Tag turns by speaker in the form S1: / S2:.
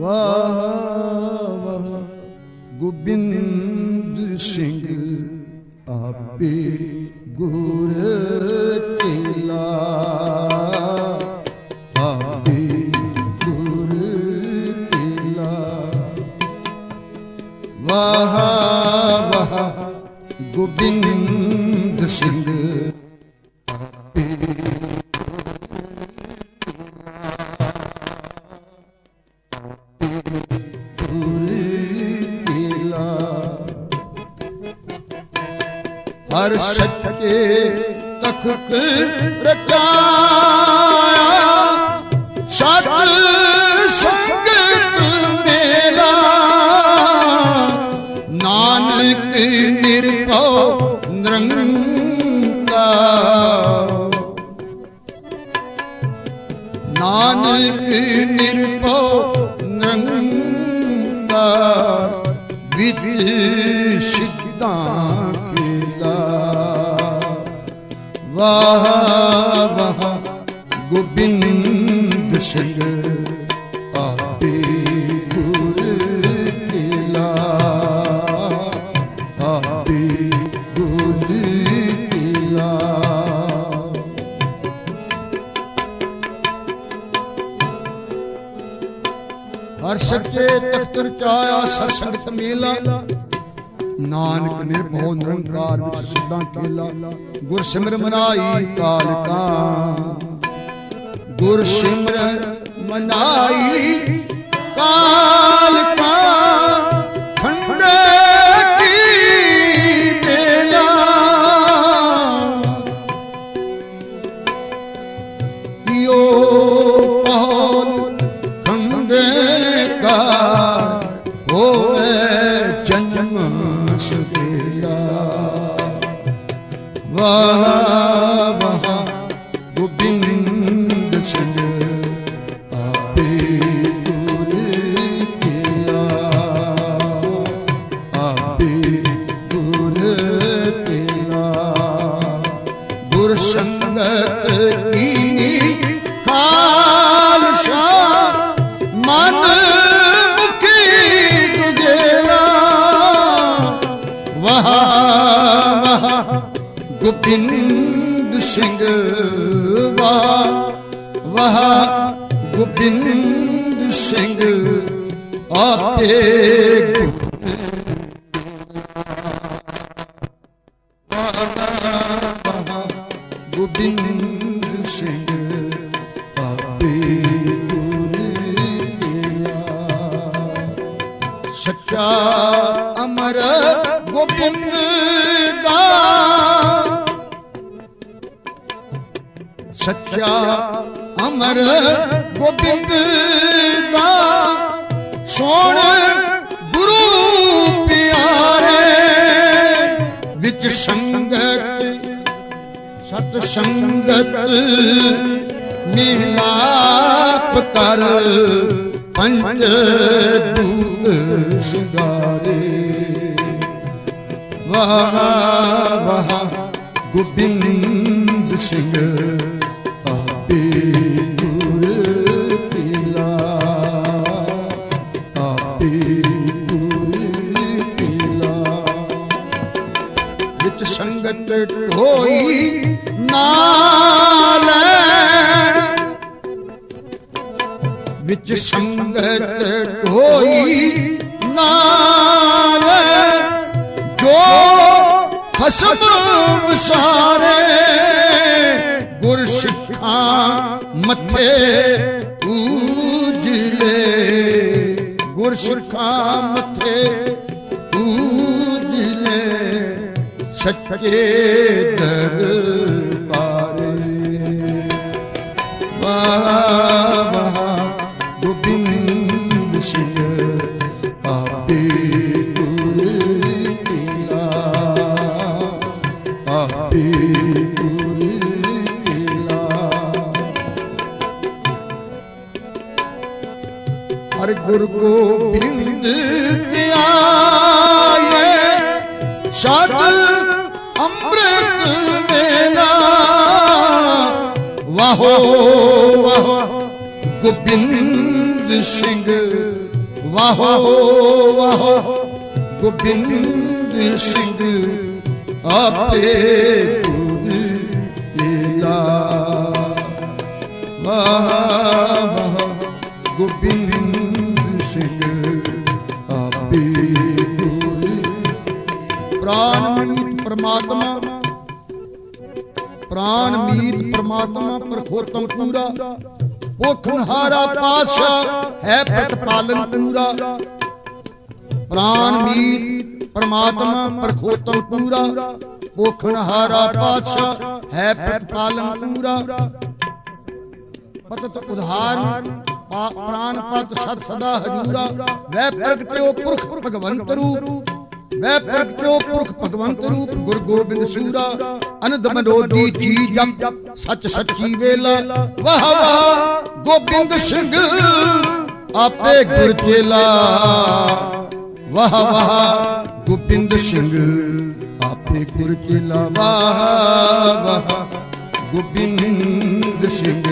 S1: ਵਾਹ ਵਾਹ ਗੋਬਿੰਦ ਸਿੰਘ ਆਪੇ ਗੁਰ ਹਰ ਸੱਚੇ ਤਖਤ ਰਚਾਇਆ। ਸਤ ਸੰਗਤ ਮੇਲਾ। ਨਾਨਕ ਨਿਰਭਉ ਨਿਰੰਕਾਰ। ਨਾਨਕ ਨਿਰਭਉ ਨਿਰੰਕਾਰ। ਵਿਦ ਸਿੱਧਾਂ ਵਾਹ ਵਾਹ ਗੋਬਿੰਦ ਸਿੰਘ ਆਪੇ ਗੁਰ ਖੇਲਾ ਆਪੇ ਗੁਰ ਖੇਲਾ ਹਰ ਸੱਚੇ ਤਖਤ ਰਚਾਇਆ ਸਤਸੰਗਤ ਮੇਲਾ ਨਾਨਕ ਨਿਰਭਉ ਨਿਰੰਕਾਰ ਵਿੱਚ ਸਿੱਧਾਂ ਖੇਲਾ ਗੁਰ ਸਿਮਰ ਮਨਾਈ ਕਾਲ ਕਾ ਗੁਰ ਸਿਮਰ ਮਨਾਈ ਕਾਲ ਵਾਹ ਗੋਬਿੰਦ ਸਿੰਘ ਵਾਹ ਵਾਹ, ਗੋਬਿੰਦ ਸਿੰਘ ਆਪੇ ਗੁਰ ਗੋਬਿੰਦ ਸਿੰਘ ਆਪੇ ਗੁਰ ਸੱਚਾ ਅਮਰ ਗੋਬਿੰਦ ਦਾ ਸੱਚਾ ਅਮਰ ਗੋਬਿੰਦ ਦਾ ਸੋਣ ਗੁਰੂ ਪਿਆਰੇ ਵਿੱਚ ਸੰਗਤ ਸਤ ਸੰਗਤ ਮਿਲਾਪ ਕਰ ਪੰਜ ਦੂਤ ਸਿਗਾਰੇ ਵਾਹ ਵਾਹ ਗੋਬਿੰਦ ਸਿੰਘ। ਵਿੱਚ ਸੰਗਤ ਢੋਈ ਨਾਲ ਵਿੱਚ ਸੰਗਤ ਢੋਈ ਨਾਲ ਜੋ ਖਸਮ ਵਿਸਾਰੇ, ਗੁਰ ਸਿੱਖਾਂ ਮੱਥੇ ਉਜਲੇ ਗੁਰ ਸਿੱਖਾਂ ਮੱਥੇ ਸੱਚੇ ਦਰਬਾਰੇ। ਵਾਹ ਗੋਬਿੰਦ ਸਿੰਘ, ਆਪੇ ਗੁਰ ਕੀਲਾ ਆਪੇ ਗੁਰ ਕੀਲਾ ਹਰ ਗੁਰ ਗੋਬਿੰਦ ਧਿਆਏ ਸਤ ਅੰਮ੍ਰਿਤ ਵਾਹੋ, ਵਾਹ। ਗੋਬਿੰਦ ਸਿੰਘ, ਵਾਹੋ, ਵਾਹ। ਗੋਬਿੰਦ ਸਿੰਘ, ਆਪੇ ਗੁਰ ਕੀਲਾ ਵਾਹ ਵਾਹ। ਗੋਬਿੰਦ ਸਿੰਘ, ਆਪੇ ਗੁਰ। ਪ੍ਰਾਨ ਪਰਮਾਤਮਾ ਪ੍ਰਾਨ ਮੀਤ ਪ੍ਰਮਾਤਮਾ ਪਰਖੋਤਮ ਪੂਰਾ। ਭੁਖਨਹਾਰਾ ਪਾਤਸ਼ਾਹ, ਹੈ ਪ੍ਰਤਪਾਲਨ ਪੂਰਾ। ਪ੍ਰਾਨ ਮੀਤ ਪ੍ਰਮਾਤਮਾ ਪਰਖੋਤਮ ਪੂਰਾ। ਭੁਖਨਹਾਰਾ ਪਾਤਸ਼ਾਹ, ਹੈ ਪ੍ਰਤਪਾਲਨ ਪੂਰਾ। ਪਤਤ ਉਧਾਰਨ ਪ੍ਰਾਨ ਪਤ ਸਤ ਸਦਾ ਹਜੂਰਾ। ਵੈ ਪ੍ਰਗਟਿਓ ਪੁਰਖ ਭਗਵੰਤ ਰੂਪ। ਵੈ ਪ੍ਰਗਟਿਓ ਪੁਰਖ ਭਗਵੰਤ ਰੂਪ, ਗੁਰ ਗੋਬਿੰਦ ਸੂਰਾ, ਅਨੰਦ ਮਨੋਦੀ ਜੀ ਜਪ, ਸੱਚ ਸੱਚੀ ਵੇਲਾ। ਵਾਹ ਵਾਹ, ਗੋਬਿੰਦ ਸਿੰਘ, ਆਪੇ ਗੁਰ ਚੇਲਾ। ਵਾਹ ਵਾਹ, ਗੋਬਿੰਦ ਸਿੰਘ, ਆਪੇ ਗੁਰ ਚੇਲਾ। ਵਾਹ ਵਾਹ, ਗੋਬਿੰਦ ਸਿੰਘ